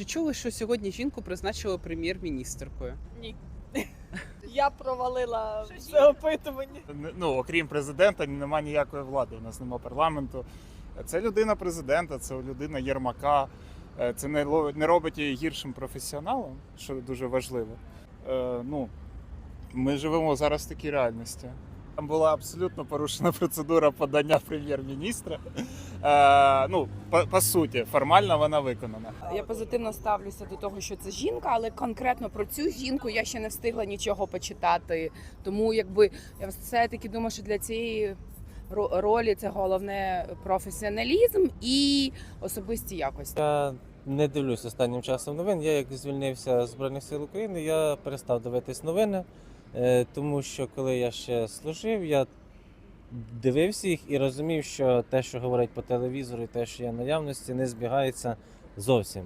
Чи чули, що сьогодні жінку призначили прем'єр-міністркою? Ні. Я провалила все опитування. Ну, окрім президента, немає ніякої влади. У нас немає парламенту. Це людина президента, це людина Єрмака. Е, Це не, не робить її гіршим професіоналом, що дуже важливо. Е, ну, ми живемо зараз в такій реальності. Там була абсолютно порушена процедура подання прем'єр-міністра. Е, ну, по, по суті, формально вона виконана. Я позитивно ставлюся до того, що це жінка, але конкретно про цю жінку я ще не встигла нічого почитати. Тому якби я все-таки думаю, що для цієї ролі це головне професіоналізм і особисті якості. Я не дивлюсь останнім часом новин. Я як звільнився з Збройних сил України, я перестав дивитись новини, е, тому що коли я ще служив, я дивився їх і розумів, що те, що говорять по телевізору, і те, що є наявності, не збігається зовсім.